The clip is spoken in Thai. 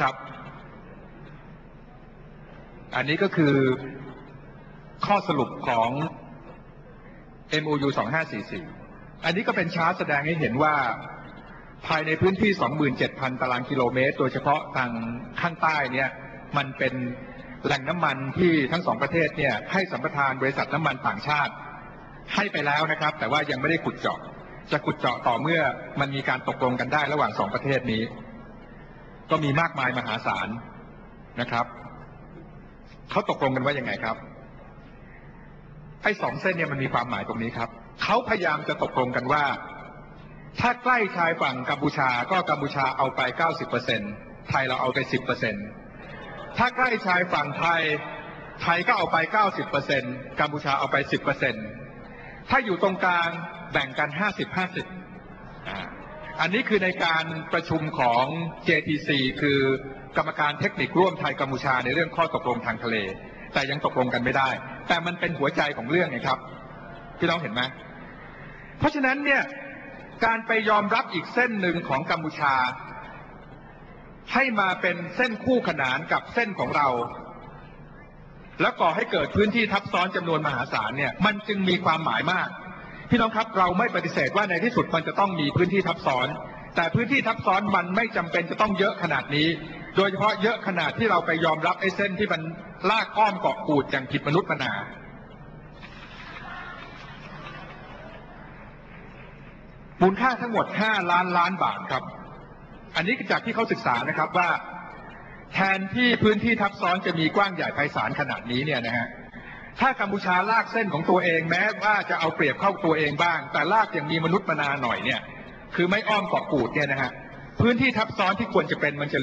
ครับ อันนี้ก็คือข้อสรุปของ MOU 2544 อันนี้ก็เป็นชาร์ตแสดงให้เห็นว่าภายในพื้นที่ 27,000 ตารางกิโลเมตร โดยเฉพาะทางข้างใต้เนี่ย มันเป็นแหล่งน้ำมันที่ทั้งสองประเทศเนี่ย ให้สัมปทานบริษัทน้ำมันต่างชาติ ให้ไปแล้วนะครับ แต่ว่ายังไม่ได้ขุดเจาะ จะขุดเจาะต่อเมื่อมันมีการตกลงกันได้ระหว่างสองประเทศนี้ ก็มีมากมายมหาศาลนะครับเขาตกลงกันว่ายังไงครับไอ้สองเส้นเนี่ยมันมีความหมายตรงนี้ครับเขาพยายามจะตกลงกันว่า ถ้าใกล้ชายฝั่งกัมพูชาก็กัมพูชาเอาไป 90%ไทยเราเอาไป 10%ถ้าใกล้ชายฝั่งไทยไทยก็เอาไป 90%กัมพูชาเอาไป 10%ถ้าอยู่ตรงกลางแบ่งกัน 50-50 อันนี้คือในการประชุมของ JTC คือกรรมการเทคนิคร่วมไทยกัมพูชาในเรื่องข้อตกลงทางทะเล แต่ยังตกลงกันไม่ได้ แต่มันเป็นหัวใจของเรื่องไงครับพี่น้องเห็นไหมเพราะฉะนั้นเนี่ยการไปยอมรับอีกเส้นหนึ่งของกัมพูชา ให้มาเป็นเส้นคู่ขนานกับเส้นของเรา แล้วก่อให้เกิดพื้นที่ทับซ้อนจำนวนมหาศาลเนี่ยมันจึงมีความหมายมาก พี่น้องครับเราไม่ปฏิเสธว่าในที่สุดมันจะต้องมีพื้นที่ทับซ้อน แต่พื้นที่ทับซ้อนมันไม่จำเป็นจะต้องเยอะขนาดนี้ โดยเฉพาะเยอะขนาดที่เราไปยอมรับไอ้เส้นที่มันลากอ้อมเกาะกูดอย่างผิดมนุษย์มนามูลค่าทั้งหมด 5 ล้านล้านบาทครับ อันนี้จากที่เขาศึกษานะครับว่า แทนที่พื้นที่ทับซ้อนจะมีกว้างใหญ่ไพศาลขนาดนี้เนี่ยนะฮะ ถ้ากัมพูชาลากเส้นของตัวเองแม้ว่าจะเอาเปรียบเข้าตัวเองบ้าง แต่ลากอย่างมีมนุษย์มนาหน่อยเนี่ย คือไม่อ้อมเกาะกูดเนี่ยนะฮะพื้นที่ทับซ้อนที่ควรจะเป็นมันจะเหลือ